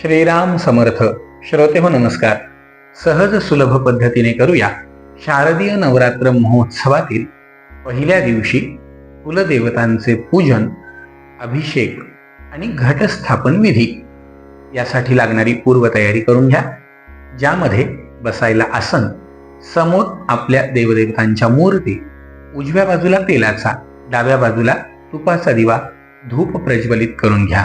श्रीराम समर्थ. श्रोते हो नमस्कार. सहज सुलभ पद्धतीने करूया शारदीय नवरात्र महोत्सवातील पहिल्या दिवशी कुलदेवतांचे पूजन अभिषेक आणि घटस्थापन विधी यासाठी लागणारी पूर्वतयारी करून घ्या. ज्यामध्ये बसायला आसन समोर आपल्या देवदेवतांच्या मूर्ती उजव्या बाजूला तेलाचा डाव्या बाजूला तुपाचा दिवा धूप प्रज्वलित करून घ्या.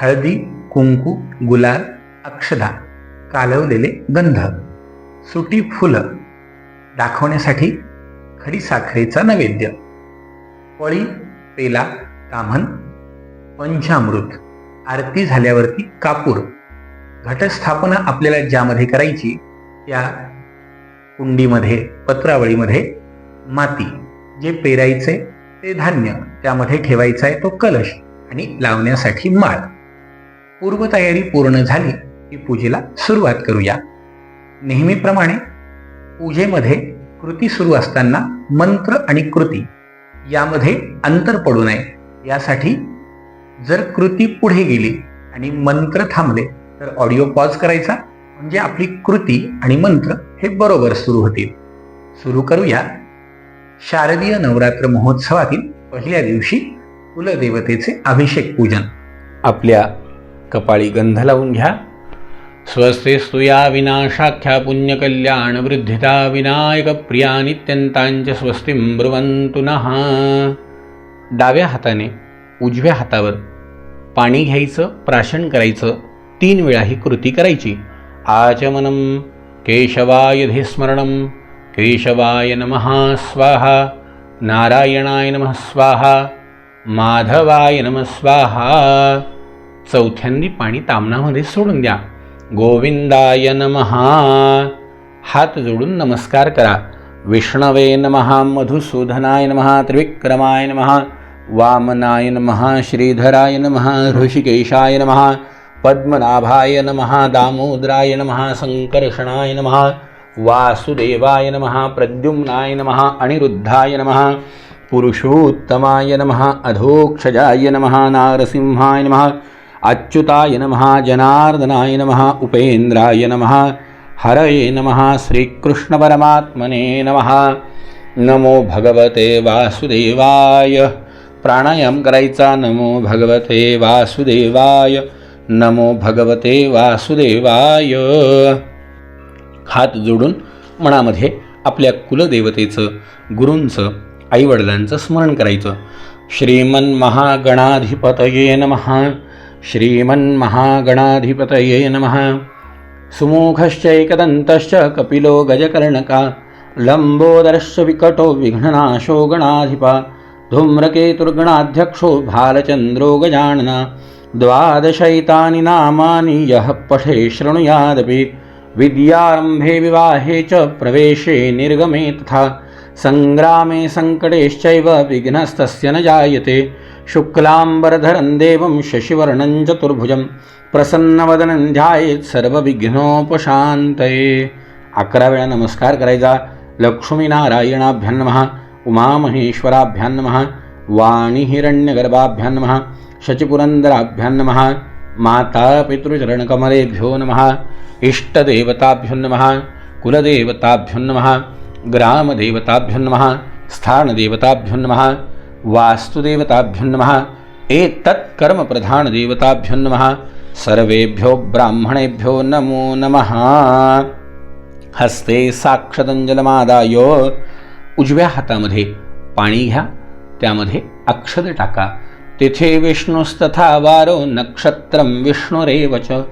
हळदी कुंकू गुलाल अक्षदा कालवलेले गंध सुटी फुलं दाखवण्यासाठी खडी साखरेचा नैवेद्य पळी पेला कामन पंचामृत आरती झाल्यावरती कापूर घटस्थापना आपल्याला ज्यामध्ये करायची त्या कुंडीमध्ये पत्रावळीमध्ये माती जे पेरायचे ते धान्य त्यामध्ये ठेवायचा आहे तो कलश आणि लावण्यासाठी माळ. पूर्वतयारी पूर्ण झाली की पूजेला सुरुवात करूया. नेहमीप्रमाणे पूजेमध्ये कृती सुरू असताना मंत्र आणि कृती यामध्ये अंतर पडू नये. यासाठी जर कृती पुढे गेली आणि मंत्र थांबले तर ऑडिओ पॉज करायचा. म्हणजे आपली कृती आणि मंत्र हे बरोबर सुरू होतील. सुरू करूया. शारदीय नवरात्र महोत्सवातील पहिल्या दिवशी कुलदेवतेचे अभिषेक पूजन. आपल्या कपाळी गंध लावून घ्या. स्वस्ते स्तुया विनाशाख्या पुण्यकल्याण वृद्धिता विनायक प्रिया नित्यंतांच स्वस्तिं ब्रुवन्तु नहा डाव्या हाताने उजव्या हातावर पाणी घ्यायचं प्राशन करायचं तीन वेळा ही कृती करायची. आचमनं केशवाय धिस्मरणम केशवाय नमः स्वाहा नारायणाय नमः स्वाहा माधवाय नमः स्वाहा। चौथ्यांनी पाणी तामणामध्ये सोडून द्या. गोविंदाय नमहा हात जोडून नमस्कार करा. विष्णवे नमहा मधुसूदनाय नमहा त्रिविक्रमाय नमहा वामनाय नमहा श्रीधराय नमहा ऋषिकेशाय नमहा पद्मनाभाय नमहा दामोदराय नमहा संकर्षणाय नमः वासुदेवाय नमहा प्रद्युम्नाय नमहा अनिरुद्धाय नमः पुरुषोत्तमाय नमः अधोक्षजाय नमः नारसिंहाय नमः अच्युताय नमः जनार्दनाय नमः उपेन्द्राय नमः हरये नमः श्रीकृष्णपरमात्मने नमः। नमो भगवते वासुदेवाय। प्राणायाम करायचा नमो भगवते वासुदेवाय। नमो भगवते वासुदेवाय। हात जोडून मनामध्ये आपल्या कुलदेवतेचं गुरूंचं आईवडिलांचं स्मरण करायचं. श्रीमन्महागणाधिपतये नमः। श्रीमन्महागणाधिपतये नमः। सुमूखश्चैकदन्तश्च कपिलो गजकर्णका लम्बोदरश्च विकटो विघ्ननाशो गणाधिपा धूम्रकेतुर्गणाध्यक्षो भालचन्द्रो गजानना द्वादशैतानि नामानि यः पठे शृणुयादपि विद्यारम्भे विवाहे च प्रवेशे निर्गमे तथा सङ्ग्रामे सङ्कटेश्चैव विघ्नस्तस्य न जायते। शुक्लाम्बरधरं देवं शशिवर्णं चतुर्भुजं प्रसन्नवदनं ध्यायेत् सर्वविघ्नोपशान्तये। अकरा वेळा नमस्कार करायचा। लक्ष्मीनारायणाभ्यां उमामहेश्वराभ्यान्नमः वाणी हिरण्यगर्भाभ्यान्नमः वाणीहिरण्यगर्भाभ्यां नमः शचिपुरन्दराभ्यां मातापितृचरणकमलेभ्यो नमः इष्टदेवताभ्यो नमः कुलदेवताभ्यो नमः ग्रामदेवताभ्यो नमः स्थानदेवताभ्यो नमः वास्तुदेवताभ्युन्नमः नमः। एतत्कर्मप्रधानदेवताभ्यो सर्वेभ्यो ब्राह्मणेभ्यो नमो नमः। हस्ते साक्षदंजलमादाय उजव्या हातामध्ये पाणी घ्या त्यामध्ये अक्षद टाका। तिथे विष्णुस्तथा वारो नक्षत्रं विष्णुरेव च।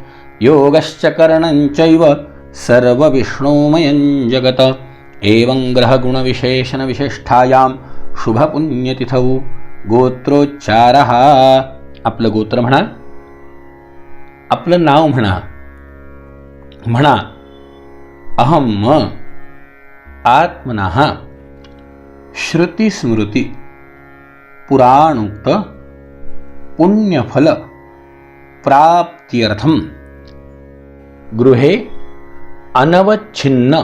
योगश्च करणञ्चैव सर्वविष्णुमयं जगत। एवं ग्रहगुणविशेषणविशिष्ठायां शुभपुण्यतिथौ गोत्रोच्चारः. आपलं गोत्र म्हणा आपलं नाव म्हणा. म्हणा अहम म आत्मनः श्रुतिस्मृती पुराणुक्त पुण्यफल प्राप्त्यर्थं गृहे अनवच्छिन्न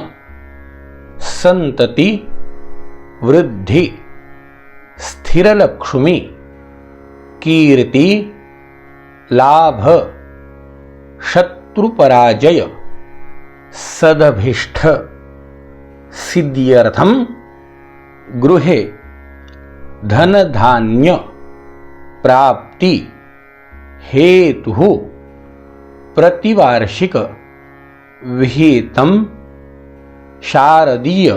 संतती वृद्धी स्थिरलक्ष्मी कीर्ती लाभ शत्रुपराजय सदभिष्ठ सिद्ध्यर्थम गृहे धनधान्य प्राप्ती हेतु प्रतिवार्षिक विहितम शारदीय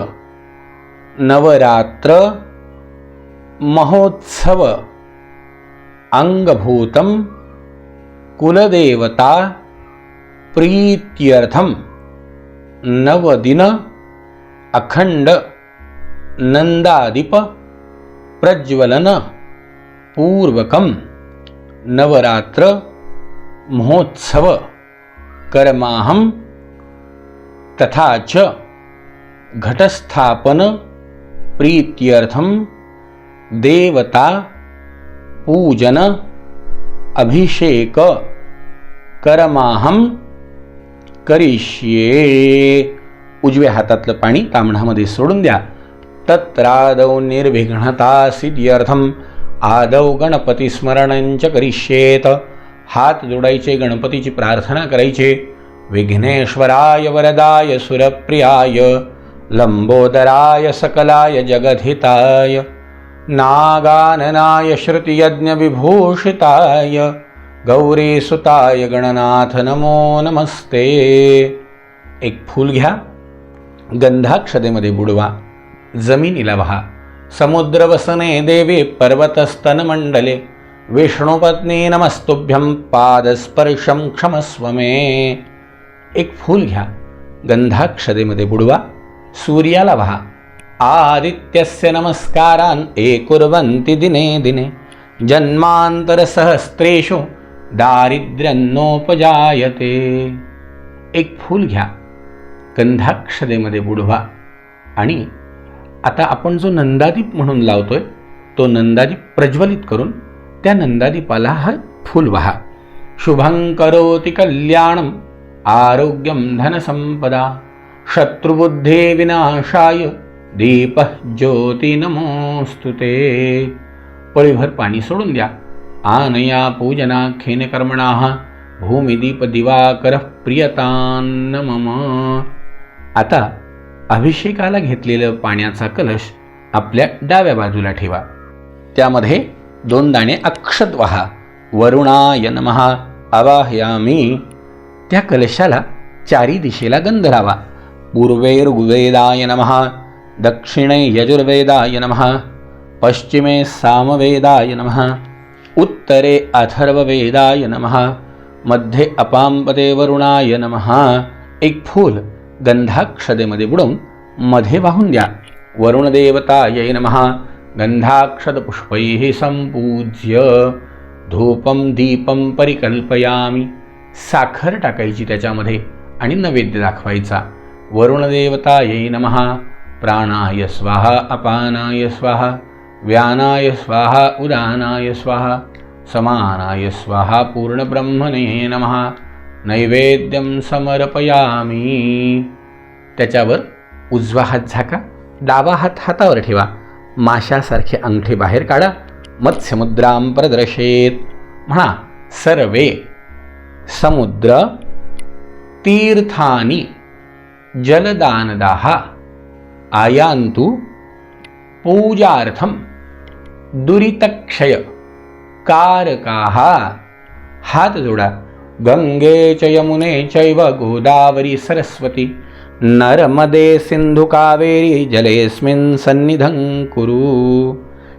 नवरात्र महोत्सव अंगभूतम कुलदेवता प्रीत्यर्थम नवदिन अखंड नंदादिप प्रज्वलन पूर्वकम नवरात्र महोत्सव कर्माहम तथा च घटस्थापन प्रीत्यर्थम देवता पूजन अभिषेक करमाहम करिष्ये. उजव्या हातातलं पाणी तांबणामध्ये सोडून द्या. तत्रादौ निर्विघ्नता सिद्ध्यर्थम. आदौ गणपती स्मरणंच करिष्येत. हात जोडायचे गणपतीची प्रार्थना करायचे. विघ्नेश्वराय वरदाय सुरप्रियाय. लंबोदराय सकलाय जगधिताय. नागाननाय श्रुतियज्ञविभूषिताय गौरीसुताय गणनाथ नमो नमस्ते. एक फूल घ्या. गंधाक्षदेमध्ये बुडवा. जमिनीला वहा. समुद्रवसने देवी पर्वतस्तनमंडले. विष्णुपत्नी नमस्तुभ्यं पादस्पर्शं क्षमस्व मे एक फूल घ्या. गंधाक्षदेमध्ये बुडवा. सूर्याला व्हा. आदित्यस्य नमस्कारान् एकुर्वन्ति दिने दिने। जन्मांतरसहस्रेषु दारिद्र्यन्नोपजायते। एक फूल घ्या गंधाक्षरेमध्ये बुडवा आणि आता आपण जो नंदादीप म्हणून लावतोय तो नंदादीप प्रज्वलित करून त्या नंदादीपाला हा फूल वहा. शुभं करोति कल्याणम आरोग्यम धनसंपदा शत्रुबुद्धे विनाशाय दीप ज्योती नमोस्तुते पळीभर पाणी सोडून द्या। आनया पूजना कर्मणा। भूमिदीप दिवाकर प्रियतान्न मम आता अभिषेकाला घेतलेलं पाण्याचा कलश आपल्या डाव्या बाजूला ठेवा। त्यामध्ये दोन दाणे अक्षत वहा। वरुणाय नमहा आवाहयामी। त्या कलशाला चारी दिशेला गंध लावा। पूर्वे नमहा दक्षिणे यजुर्वेदाय नमः पश्चिमे सामवेदाय नमः उत्तरे अथर्ववेदाय नमः मध्ये अपांपते वरुणाय नमः। एक फूल गंधाक्षदेमध्ये बुडवून मध्ये वाहून द्या वरुणदेवतायै नमः। गंधाक्षदपुष्पैः संपूज्य धूपम दीपम परिकल्पयामी। साखर टाकायची त्याच्यामध्ये आणि नैवेद्य दाखवायचा। वरुणदेवतायै नमः। प्राणाय स्वाहा अपानाय स्वाहा व्यानाय स्वाहा उदानाय स्वाहा समानाय स्वाहा पूर्णब्रह्मणे नमः. नैवेद्यम समर्पयामी. त्याच्यावर उजवा हात झाका डावा हात हातावर ठेवा. माशासारखे अंगठे बाहेर काढा. मत्स्यमुद्राम प्रदर्शेत. म्हणा सर्वे समुद्र तीर्थानी जलदानदाहा आयान्तु पूजार्थं दुरितक्षय कारकाः। हात जोडा। गंगे च यमुने चैव गोदावरी सरस्वती। नर्मदे सिंधू कावेरी जलेस्मिन सन्निधं कुरु।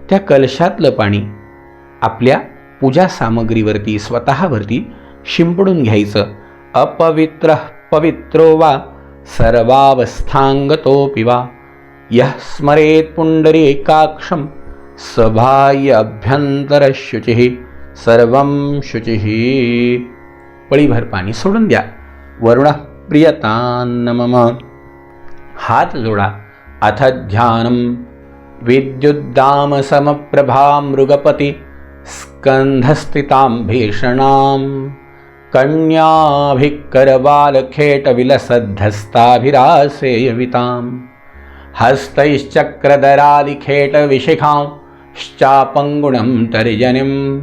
त्या कलशातलं पाणी आपल्या पूजा सामग्रीवरती स्वतःवरती शिंपडून घ्यायचं। अपवित्र पवित्रो वा सर्वावस्थांगतोपि वा। यः स्मरेत् पुण्डरीकाक्षं सभाय अभ्यंतरशुचिः सर्वं शुचिः। पळीभर पाणी सोडून द्या. वरुण प्रियतान्न मम हात जोडा. अथ ध्यानं विद्युद्दामसमप्रभा मृगपति स्कन्धस्थितां भीषणां हस्तैश्चक्रदरादिखेटविशिखांश्चापङ्गुणं तर्जनिं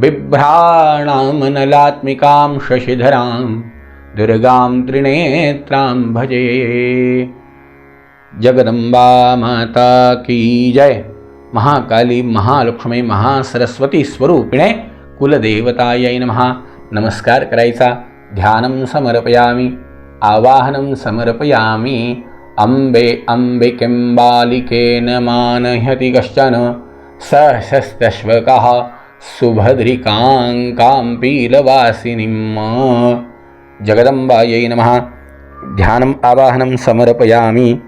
बिभ्राणामनलात्मिकां शशिधरां दुर्गां त्रिनेत्रां भजे। जगदंबा माता की जय। महाकाली महालक्ष्मी महासरस्वती स्वरूपिणे कुलदेवतायै नमः। नमस्कार करायचा। ध्यानं समर्पयामि। आवाहनं समर्पयामि अम्बे अम्बिकिं बालिकेन मानयति कश्चन सहस्रश्वकः सुभद्रिकाङ्कां पीलवासिनीं जगदम्बायै नमः। ध्यानम् आवाहनं समर्पयामि।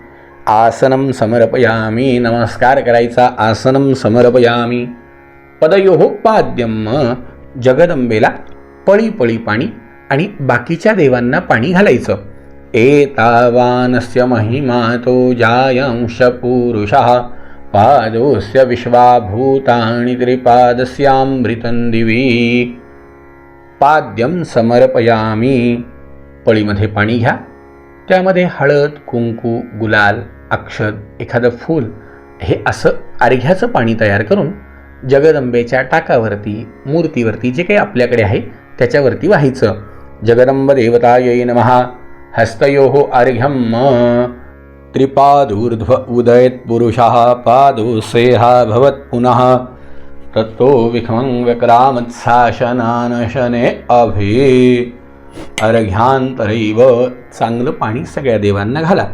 आसनं समर्पयामी। नमस्कार करायचा आसनं समर्पयामी। पदयोः पाद्यम जगदंबेला पळी पळी पाणी आणि बाकीच्या देवांना पाणी घालायचं। एतावानस्य महिमातो जायंश जायांश पुरुषः पादोस्य विश्वाभूतानि त्रिपादस्यामृतं दिवी। पाद्यम समर्पयामी। पळीमध्ये पाणी घ्या। त्यामध्ये हळद कुंकू गुलाल अक्षद एखादं फूल हे असं अर्घ्याचं पाणी तयार करून जगदंबेच्या टाकावरती मूर्तीवरती जे काही आपल्याकडे आहे त्याच्यावरती व्हायचं। जगदंब देवतायै नमहा हस्तयो अर्घ्यं त्रिपादूर्ध्व उदयत्पुरुषः पुरुषः पादोसेहा भवत् पुनः। तत्तो विखमं व्यक्रामत्साशनानशने अभि। अर्घ्यान्तरैव चांगलं पाणी सगळ्या देवांना घाला।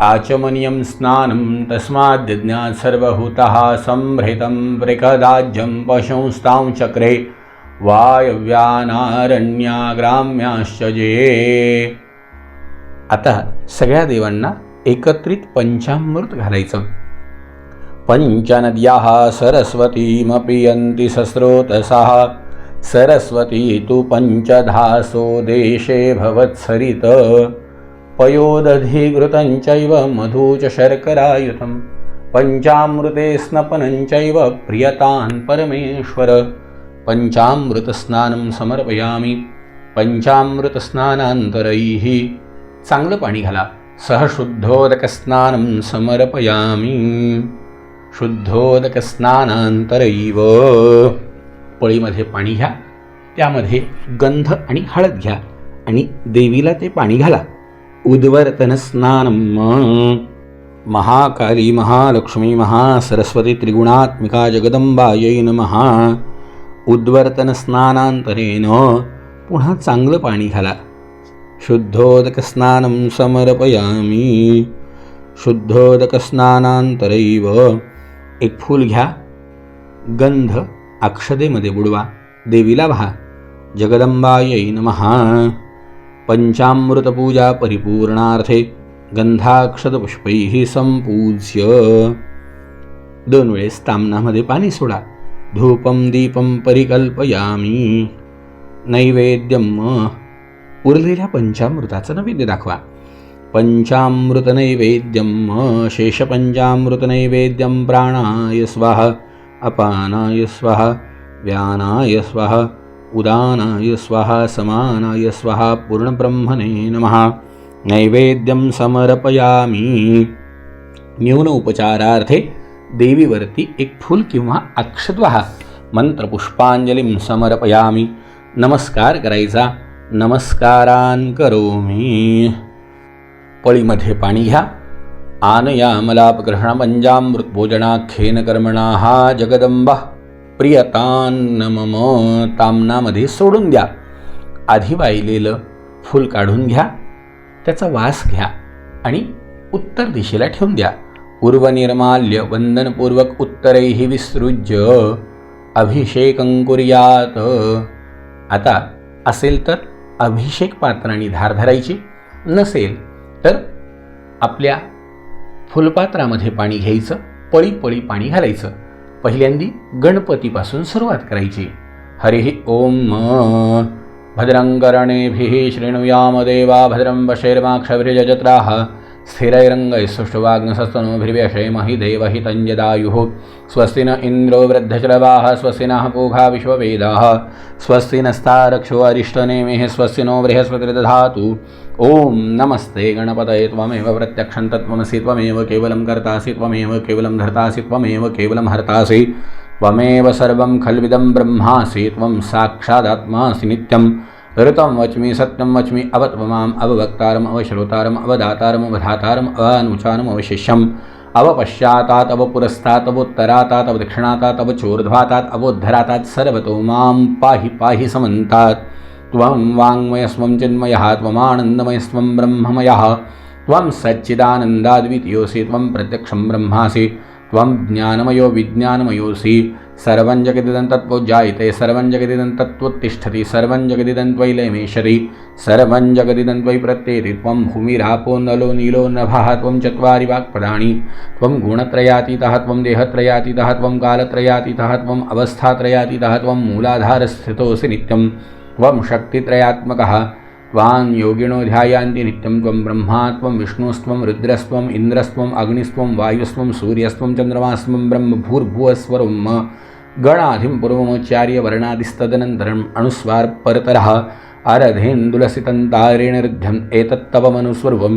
आचमनीयं स्नानं तस्माद्यज्ञात् सर्वभूतः संभृतं वृकदाज्यं पशुंस्तां चक्रे वायव्यानारण्या ग्राम्याश्च जे आता सगळ्या देवांना एकत्रित पंचामृत घालायचं. पञ्चनद्याः सरस्वतीमपि यन्ति सस्रोतसः। सरस्वती तु पञ्चधासो देशे भवत्सरित। पयोदधिघृतञ्चैव मधु च शर्करायुतं पञ्चामृते स्नपनञ्चैव प्रियतान् परमेश्वर। पञ्चामृतस्नानं समर्पयामि। पञ्चामृतस्नानान्तरैः चांगलं पाणी घाला. सहशुद्धोदकस्नानं समर्पयामि. शुद्धोदकस्नानांतरैव पळीमध्ये पाणी घ्या. त्यामध्ये गंध आणि हळद घ्या. आणि देवीला ते पाणी घाला. उद्वर्तन स्नान महाकाली महालक्ष्मी महासरस्वती त्रिगुणात्मिका जगदंबायै महा उद्वर्तन स्नानांतरेन पुन्हा चांगलं पाणी घाला. शुद्धोदकस्नानं समर्पयामि। शुद्धोदकस्नानांतरैव एक फूल घ्या गंध अक्षदेमध्ये बुडवा देवीला व्हा जगदंबायै नमः। पंचामृतपूजा परिपूर्णार्थे गंधाक्षतपुष्पैः संपूज्य। दोन वेळेस तामनामध्ये पाणी सोडा धूपम दीपम परिकल्पयामी। नैवेद्यम उरलेल्या पंचामृताचं नैवेद्य दाखवा. पंचामृत नैवेद्यम शेषपंचामृत नैवेद्यम प्राणाय स्वाहा अपानाय स्वाहा व्यानाय स्वाहा उदानाय स्वाहा समानाय स्वाहा पूर्णब्रह्मणे नमः. नैवेद्यं समर्पयामी. न्यून उपचारार्थे देवीवरती एक फूल किंवा अक्षद्वाहा मंत्रपुष्पांजलीं समर्पयामी. नमस्कार करायचा. नमस्कारान करोमी पळीमध्ये पाणी घ्या. आनयामलापग्रहण पंजामृतभोजनाख्येन कर्मणा हा जगदंबा. प्रियतान्न मम तामनामध्ये सोडून द्या. आधी वाहिलेलं फूल काढून घ्या. त्याचा वास घ्या आणि उत्तर दिशेला ठेवून द्या. पूर्वनिर्माल्य वंदनपूर्वक उत्तरैः विसृज्य. अभिषेकंकुर्यात आता असेल तर अभिषेक पात्राने धार धरायची नसेल तर आपल्या फुलपात्रामध्ये पाणी घ्यायचं पळी पळी पाणी घालायचं. पहिल्यांदी गणपतीपासून सुरुवात करायची. हरिः ओम भद्रंकरणेभिः शृणुयाम देवा भद्रं वशैर्माक्षभिर्यजत्राः स्थिरैरङ्गैः देवहि तञ्जदायुः स्वस्ति न इन्द्रो वृद्धश्रवाः स्वस्ति नः पूघा विश्ववेदाः। स्वस्ति नस्तारक्षो अरिष्टनेमिः स्वस्ति नो बृहस्पतिर्दधातु। ॐ नमस्ते गणपतये त्वमेव प्रत्यक्षं तत्त्वमसि त्वमेव केवलं कर्तासि त्वमेव केवलं धर्तासि त्वमेव केवलं हर्तासि। त्वमेव सर्वं खल्विदं ब्रह्मासि त्वं साक्षादात्मासि नित्यं ऋतं वच्मि सत्यं वच्मि अवत्वमाम् अववक्तारम् अवश्रोतारम् अवधातारम् अवधातारम् अवानुचारम् अवशिष्यम् अवपश्चातात् अवपुरस्तात् अवोत्तरातात् अवदक्षिणातात् अवचोर्ध्वातात् अवोद्धरातात् सर्वतो मां पाहि पाहि समन्तात्। त्वं वाङ्मयस्वं चिन्मयः त्वमानन्दमयस्वं ब्रह्ममयः। त्वं सच्चिदानन्दाद्वितीयोऽसि त्वं प्रत्यक्षं ब्रह्मासि। त्वं ज्ञानमयो विज्ञानमयोऽसि सर्वं जायते सर्वञ्जगदिदन्तत्वोत्तिष्ठति सर्वं लयमेशरि सर्वञ्जगदिदन्त्वै सर्वं सर्वं प्रत्येति त्वं भूमिरापो नलो नीलो नभः त्वं चत्वारि वाक्पदाणि त्वं गुणत्रयातीतः त्वं देहत्रयातीतः त्वं कालत्रयातीतः त्वम् अवस्थात्रयातीतः त्वं मूलाधारस्थितोऽसि नित्यं। त्वं शक्तित्रयात्मकः। त्वां योगिनो ध्यायान्ति नित्यं त्वं ब्रह्मा त्वं विष्णुस्त्वं रुद्रस्त्वम् इन्द्रस्त्वम् अग्निस्त्वं वायुस्त्वं सूर्यस्त्वं चन्द्रमास्त्वं ब्रह्म भूर्भुवस्वरं गणाधिं पूर्वमुच्चार्य वर्णादिस्तदनन्तरम् अनुस्वार परतरः अरधेन्दुलसितन्तारेणरुध्यम् एतत्तवमनुस्वरूपं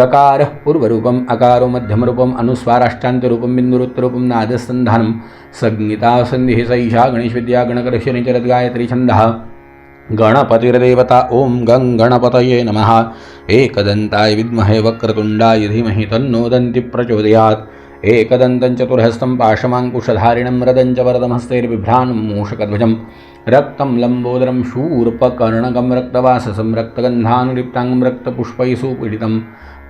गकारः पूर्वरूपम् अकारो मध्यमरूपम् अनुस्वाराष्टान्त्यरूपं बिन्दुरुत्तरूपं नादसन्धानं संज्ञितासन्धिः सैषा गणेशविद्या गणकर्षणिचरद्गायत्री छन्दः गणपतिर्देवता ॐ गं गणपतये नमः। एकदन्ताय विद्महे वक्रतुण्डाय धीमहि तन्नो दन्ति प्रचोदयात्। एकदन्तं चतुर्हस्तं पाशमाङ्कुशधारिणं रदञ्च वरदमस्तैर्बिभ्राणं मूषकध्वजं रक्तं लम्बोदरं शूर्पकर्णकं रक्तवाससं रक्तगन्धानुलिप्ताङ्गं रक्तपुष्पैः सुपीडितं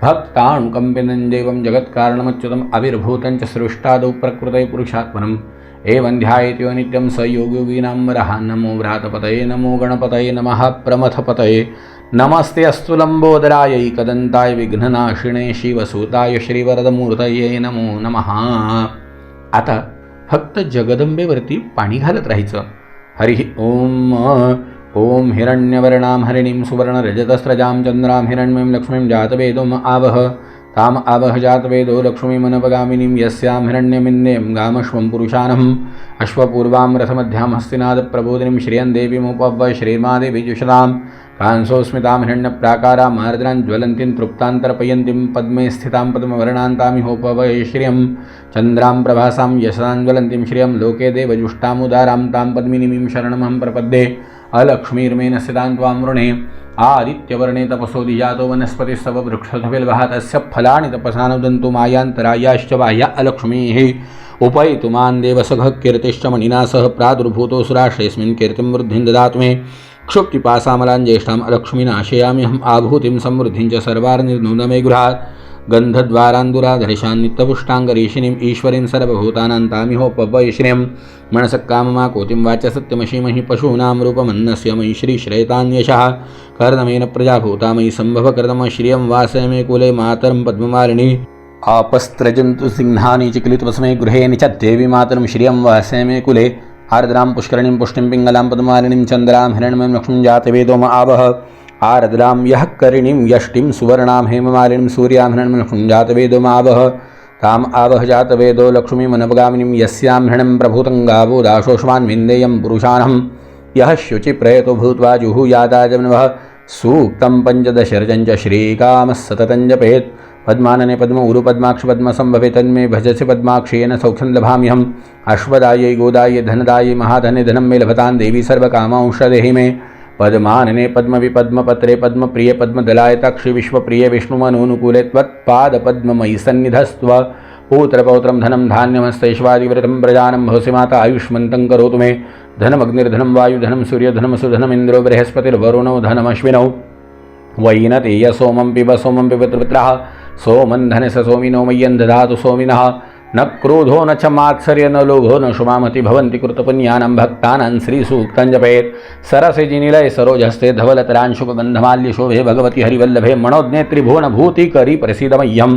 भक्ताणुकम्पिनं देवं जगत्कारणमच्युतम् अविर्भूतं च सृष्टादौ प्रकृतै पुरुषात्मनम्। एवं ध्यायेत्यो नित्यं स योगयोगीनां वरः नमो व्रातपतये नमो गणपतये नमः प्रमथपतये। नमस्ते अस्तु लम्बोदरायै कदन्ताय विघ्ननाशिणे शिवसूताय श्रीवरदमूर्तये नमो नमः। आता फक्त जगदंबेवरती पाणी घालत राहायचं। हरिः ओम ओम हिरण्यवर्णां हरिणीं सुवर्णरजतस्रजां चन्द्रां हिरण्यं लक्ष्मीं जातवेदोम् आवह। ताम् आवह जातवेदो लक्ष्मीमनपगामिनीं यस्यां हिरण्यमिन्नें गामश्वं पुरुषानम् अश्वपूर्वां रथमध्यां हस्तिनादप्रबोधिनीं श्रियं देवीमुपव्य श्रीर्मादेवी कांसोऽस्मितां कांसोस्मितां हिरण्यप्राकारां मार्द्रान् ज्वलन्तीं तृप्तान्तर्पयन्तीं पद्मे स्थितां पद्मवर्णान्तामिहोपवय श्रियं चन्द्रां प्रभासां यशसां ज्वलन्तीं श्रियं लोके देवजुष्टामुदारां तां पद्मिनीमीं शरणमहं प्रपद्ये अलक्ष्मीर्मेन स्थितां त्वां आदित्यवर्णे तपसो जातो वनस्पतिस्तव वृक्षधविल्वः तस्य फलानि तपसानुदन्तु मायान्तरायाश्च बाह्या अलक्ष्मीः उपैतु मान् देवसघः कीर्तिश्च मणिना सह प्रादुर्भूतोऽसुराश्रयस्मिन् कीर्तिं वृद्धिं ददातु मे। क्षुप्तिपासामलां ज्येष्ठाम् अलक्ष्मीनाशयाम्यहम् आभूतिं समृद्धिं च सर्वार्निर्नूनमे गृहात्। गन्धद्वारान्दुराधरिषान्नित्यपुष्टाङ्गरीशिनीम् ईश्वरीं सर्वभूतानां तामिहोपवैश्रियं मनसः कोतिं वाच सत्यमशीमहि पशूनां रूपमन्नस्य मयि श्रीश्रयतान्यशः कर्दमेन प्रजाभूता मयि सम्भवकृतम वासय मे कुले मातरं पद्ममालिनी। आपस्त्रजन्तु सिंहानि चिक्लितवस्मे गृहे निचद्देवी मातरं श्रियं वासय मे कुले। आर्द्रां पुष्करणीं पुष्टिं पिङ्गलां पद्मालिनीं चन्द्रां हिरण्यं लक्ष्मीं जातवेदोम आवह। आरद्रां यः करिणीं यष्टिं सुवर्णां हेममालिनीं सूर्यां हिरण्यं जातवेदोमावह ताम् आवह जातवेदो लक्ष्मीमनवगामिनीं यस्यां हृणं प्रभूतं गावो दाशोष्मान् विन्देयं पुरुषाणं। यः शुचिप्रयतो भूत्वा जुहुयादाजनवः सूक्तं पञ्चदशरजञ्च श्रीकामः सततं जपेत्। पद्मानने पद्म उरुपद्माक्ष पद्मसम्भवे तन्मे भजसि पद्माक्षेन सौख्यं लभाम्यहम् अश्वदायै गोदायै धनदायै महाधने धनं मे लभतां देवी सर्वकामांशदेहि मे। पद्मानने पद्मविपद्मपत्रे पद्मप्रिय पद्मदलायताक्षि विश्वप्रिय विष्णुमनूनुकूले त्वत्पादपद्ममयि सन्निधस्त्व। पौत्रपौत्रं धनं धान्यमस्तैश्वादिव्रतं प्रजानं भवसि माता आयुष्मन्तं करोतु मे। धनमग्निर्धनं वायुधनं सूर्यधनमसुधनमिन्द्रो बृहस्पतिर्वरुणौ धनमश्विनौ। वैनतेय सोमं पिब सोमं पिबत्रपुत्रः सोमन् धनस सोमिनो मय्यं ददातु सोमिनः। न क्रोधो न च मात्सर्य न लोभो न शुमामति भवन्ति कृतपुण्यानं भक्तानां श्रीसूक्तं जपेत् सरसिजिनिलय सरोजहस्ते धवलतरांशुकगन्धमाल्यशोभे भगवति हरिवल्लभे मणोज्ञेत्रिभुवनभूतिकरी प्रसीदमह्यं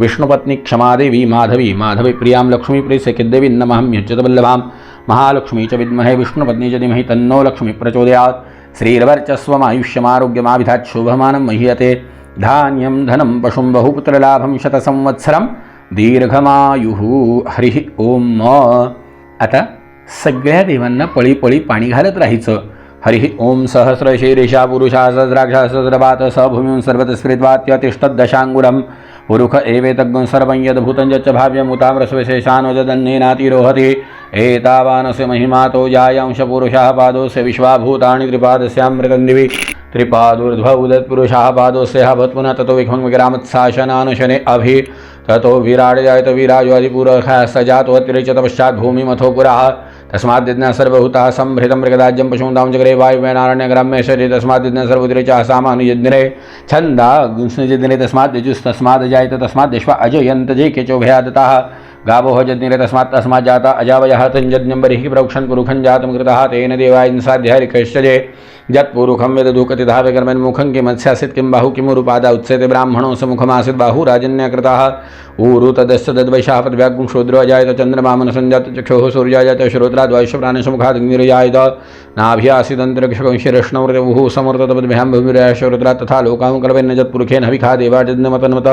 विष्णुपत्नी क्षमादेवी माधवी माधवी प्रियां नमहं यचतवल्लभां महालक्ष्मी च विद्महे विष्णुपत्नी च धीमहि तन्नो लक्ष्मी प्रचोदयात्। श्रीरवर्चस्वमायुष्यमारोग्यमाभिधात् शुभमानं मह्यते। धान्यं धनं पशुं बहुपुत्रलाभं शतसंवत्सरं दीर्घमायुः। हरिः ओम आता सगळ्या देवांना पळी पळी पाणी घालत राहायचं. हरिः ओम सहस्रशीर्षा पुरुषा सहस्राक्षा सहस्रपात स भूमीं सर्वत पुरुख एवेतज्ञं सर्वं यद्भूतञ्च यच्च भाव्यमुताम्रस्विशेषानुजदन्नेनातिरोहति। एतावानस्य महिमातो जायांशपुरुषः पादोस्य विश्वाभूतानि त्रिपादस्यामृतन्दिवि त्रिपादुर्ध्व उदत्पुरुषः पादोस्य भवत्पुनः ततो विखं विग्रामत्साशनानुशने अभि। ततो विराड जायत विराजोऽधिपुरखः स जातो अतिरिच्य पश्चात् भूमिमथो पुरः। तस्माद्दिज्ञा सर्वभूतः सम्भृतं मृगदाज्यं पशून्तां जगरे वायुवेनारण्यग्राम्य शरीरे। तस्माद्दिज्ञा सर्वोतिरिचाः सामानुयज्ञरे छन्दा गुंस्निजज्ञरे। तस्माद्दिजुस्तस्माद् जायत। तस्माद्विश्व अजयन्तजे केचोभयादताः गावो जज्ञरे तस्मात् तस्मात् जाता अजावयः तञ्जज्ञं बर्हिः प्रोक्षन् पुरुखं जातं कृतः तेन देवायन्साध्यारिकश्चजे यत्पुरुखं धावे विकर्मन्मुखं किमत्स्यासीत् किं बाहु किमुरुपादा उत्सेते ब्राह्मणो समुखमासीत् बाहु राजन्यकृतः। ऊरु तदस्य तद्वैशाः पदव्यागुं शूद्रो अजायत चन्द्रमामनसञ्जात चक्षुः सूर्याजात श्रोत्राद्वैश्वप्राणसमुखादग्निर्जायत नाभ्यासिदन्तरिक्षकंशिरष्णवृतवुः समर्ततपद्भ्यां भूमिराशरुद्रा तथा लोकां कल्पेन जत्पुरुखेन हविखा देवाजन्मतन्मत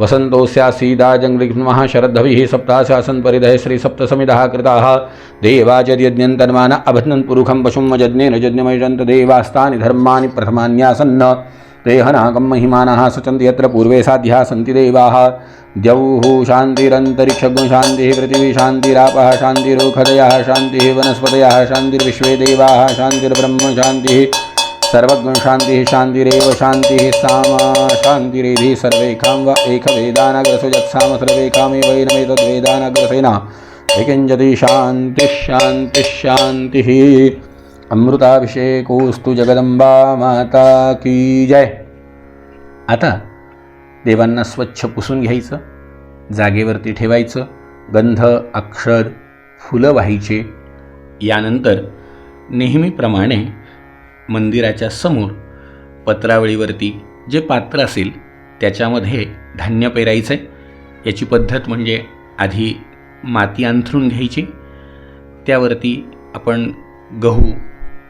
वसन्तोऽस्यासीदा जङ्गृह्मः शरद्धभिः सप्ताशासन् परिधये श्रीसप्तसमिधः कृताः देवाचर्यज्ञन्तन्मान अभनन् पुरुखं पशुं जज्ञेन जज्ञमयजन्त देवास्तानि धर्माणि प्रथमान्यासन्न ते हनाकं महिमानः सचन्ति यत्र पूर्वे साध्याः सन्ति देवाः। द्यौः शान्तिरन्तरिक्षगुं शान्तिः पृथिवी शान्तिरापः शान्तिरोखदयः शान्तिः वनस्पतयः शान्तिर्विश्वे देवाः शान्तिर्ब्रह्म शान्तिः सर्वज्ञ शान्तिरेव शान्तिः सामा शान्तिरेधि सर्वेखां वा एकवेदानग्रसो यत्साम सर्वेकामेवैनमेतद्वेदानग्रसेन विकिञ्जति शान्तिः शान्तिः शान्तिः। अमृताभिषेकोस्तु जगदंबा माता की जय. आता देवांना स्वच्छ पुसून घ्यायचं जागेवरती ठेवायचं गंध अक्षर फुलं व्हायचे. यानंतर नेहमीप्रमाणे मंदिराच्या समोर पत्रावळीवरती जे पात्र असेल त्याच्यामध्ये धान्य पेरायचं. आहे याची पद्धत म्हणजे आधी माती अंथरून घ्यायची त्यावरती आपण गहू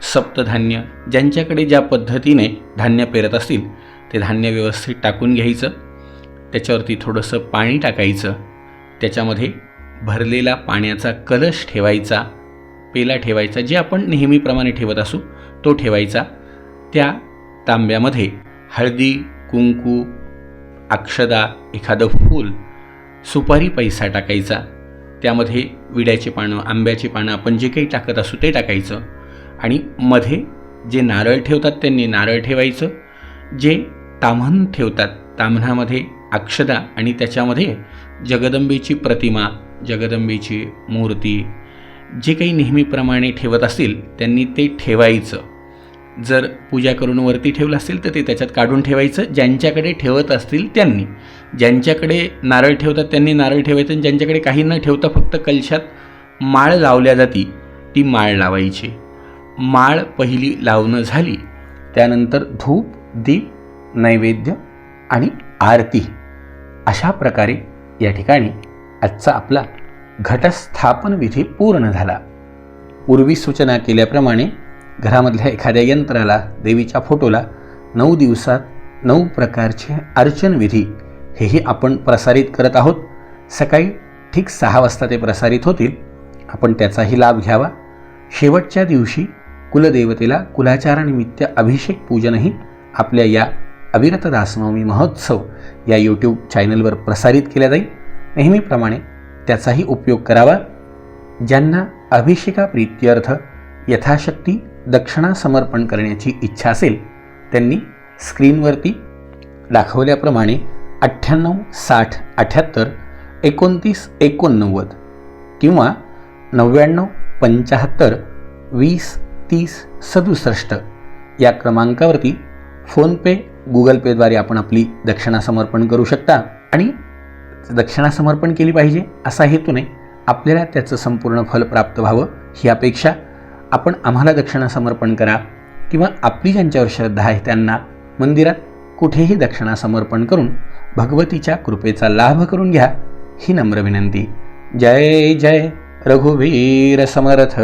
सप्तधान्य ज्यांच्याकडे ज्या पद्धतीने धान्य पेरत असतील ते धान्य व्यवस्थित टाकून घ्यायचं. त्याच्यावरती थोडंसं पाणी टाकायचं. त्याच्यामध्ये भरलेला पाण्याचा कलश ठेवायचा. पेला ठेवायचा जे आपण नेहमीप्रमाणे ठेवत असू तो ठेवायचा. त्या तांब्यामध्ये हळदी कुंकू अक्षदा एखादं फूल सुपारी पैसा टाकायचा. त्यामध्ये विड्याची पानं आंब्याची पानं आपण जे काही टाकत असू ते टाकायचं. आणि मध्ये जे नारळ ठेवतात त्यांनी नारळ ठेवायचं जे ताम्हण ठेवतात ताम्हणामध्ये अक्षदा आणि त्याच्यामध्ये जगदंबेची प्रतिमा जगदंबेची मूर्ती जे काही नेहमीप्रमाणे ठेवत असतील त्यांनी ते ठेवायचं. जर पूजा करून वरती ठेवलं असेल तर ते त्याच्यात काढून ठेवायचं ज्यांच्याकडे ठेवत असतील त्यांनी. ज्यांच्याकडे नारळ ठेवतात त्यांनी नारळ ठेवायचं आणि ज्यांच्याकडे काही न ठेवता फक्त कलशात माळ लावल्या जाती ती माळ लावायची. माळ पहिली लावणं झाली. त्यानंतर धूप दीप नैवेद्य आणि आरती अशा प्रकारे या ठिकाणी आजचा आपला घटस्थापन विधी पूर्ण झाला. पूर्वी सूचना केल्याप्रमाणे घरामधल्या एखाद्या यंत्राला देवीच्या फोटोला नऊ दिवसात नऊ प्रकारचे अर्चन विधी हेही आपण प्रसारित करत आहोत. सकाळी ठीक सहा वाजता ते प्रसारित होतील. आपण त्याचाही लाभ घ्यावा. शेवटच्या दिवशी कुलदेवतेला कुलाचारानिमित्त अभिषेक पूजनही आपल्या या अविरत दासनवमी महोत्सव या यूट्यूब चॅनलवर प्रसारित केल्या जाईल. नेहमीप्रमाणे त्याचाही उपयोग करावा. ज्यांना अभिषेका प्रीत्यर्थ यथाशक्ती दक्षिणा समर्पण करण्याची इच्छा असेल त्यांनी स्क्रीनवरती दाखवल्याप्रमाणे अठ्ठ्याण्णव साठ अठ्ठ्याहत्तर एकोणतीस एकोणनव्वद किंवा नव्याण्णव पंच्याहत्तर वीस तीस सदुसष्ट. या क्रमांकावरती फोनपे गुगल पेद्वारे आपण आपली दक्षिणा समर्पण करू शकता. आणि दक्षिणा समर्पण केली पाहिजे असा हेतूने आपल्याला त्याचं संपूर्ण फल प्राप्त व्हावं ही अपेक्षा आपण आम्हाला दक्षिणा समर्पण करा किंवा आपली ज्यांच्यावर श्रद्धा आहे त्यांना मंदिरात कुठेही दक्षिणा समर्पण करून भगवतीच्या कृपेचा लाभ करून घ्या ही नम्र विनंती. जय जय रघुवीर समर्थ.